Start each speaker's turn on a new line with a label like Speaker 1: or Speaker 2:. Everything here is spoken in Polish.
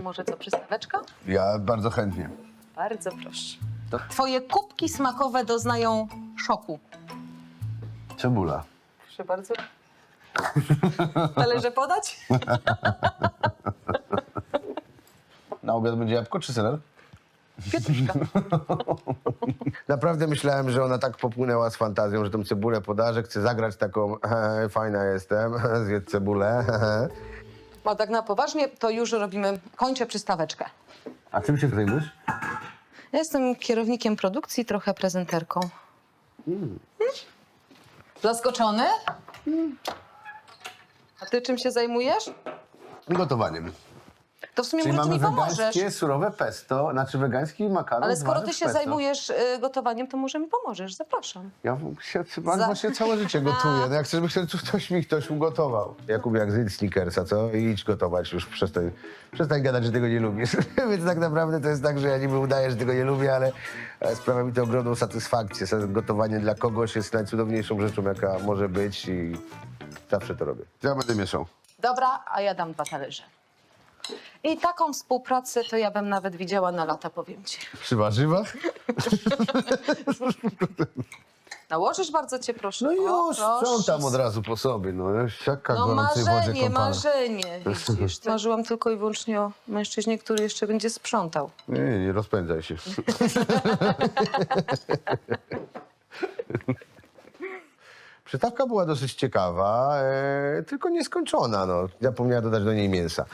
Speaker 1: Może co, przystaweczka?
Speaker 2: Ja bardzo chętnie.
Speaker 1: Bardzo proszę. Twoje kubki smakowe doznają szoku.
Speaker 2: Cebula.
Speaker 1: Proszę bardzo. Talerze podać?
Speaker 2: Na obiad będzie jabłko czy seler?
Speaker 1: Pietruszka.
Speaker 2: Naprawdę myślałem, że ona tak popłynęła z fantazją, że tą cebulę poda, że chce zagrać taką "He, fajna jestem, zjedz cebulę. He, he".
Speaker 1: No tak na poważnie, to już robimy, kończę przystaweczkę.
Speaker 2: A czym się zajmujesz?
Speaker 1: Ja jestem kierownikiem produkcji, trochę prezenterką. Mm. Zaskoczony? A ty czym się zajmujesz?
Speaker 2: Gotowaniem.
Speaker 1: To w sumie
Speaker 2: Czyli
Speaker 1: może
Speaker 2: mamy
Speaker 1: mi pomożesz.
Speaker 2: wegańskie, surowe pesto, znaczy wegański makaron
Speaker 1: Ale
Speaker 2: z
Speaker 1: skoro
Speaker 2: warzyw
Speaker 1: ty się
Speaker 2: pesto.
Speaker 1: zajmujesz y, gotowaniem, to może mi pomożesz. Zapraszam.
Speaker 2: Ja się, chyba
Speaker 1: Za-
Speaker 2: właśnie całe życie gotuję. No jak chcesz, żeby ktoś mi ktoś ugotował. Jakub, jak zjedz Snickersa, co? I idź gotować już. Przestań, przestań gadać, że tego nie lubisz. Więc tak naprawdę to jest tak, że ja niby udaję, że tego nie lubię, ale ale sprawia mi to ogromną satysfakcję. Sa- Gotowanie dla kogoś jest najcudowniejszą rzeczą, jaka może być i zawsze to robię. Ja będę mieszał.
Speaker 1: Dobra, a ja dam dwa talerze. I taką współpracę to ja bym nawet widziała na lata, powiem ci.
Speaker 2: Przy warzywach?
Speaker 1: Nałożysz bardzo cię proszę.
Speaker 2: No
Speaker 1: O,
Speaker 2: już,
Speaker 1: proszę.
Speaker 2: sprzątam od razu po sobie. No, jaka
Speaker 1: No
Speaker 2: gorącej wodzie
Speaker 1: marzenie,
Speaker 2: kąpana.
Speaker 1: marzenie, widzisz. Marzyłam tylko i wyłącznie o mężczyźnie, który jeszcze będzie sprzątał.
Speaker 2: Nie, nie, nie rozpędzaj się. Przystawka była dosyć ciekawa, e, tylko nieskończona. No. Zapomniała dodać do niej mięsa.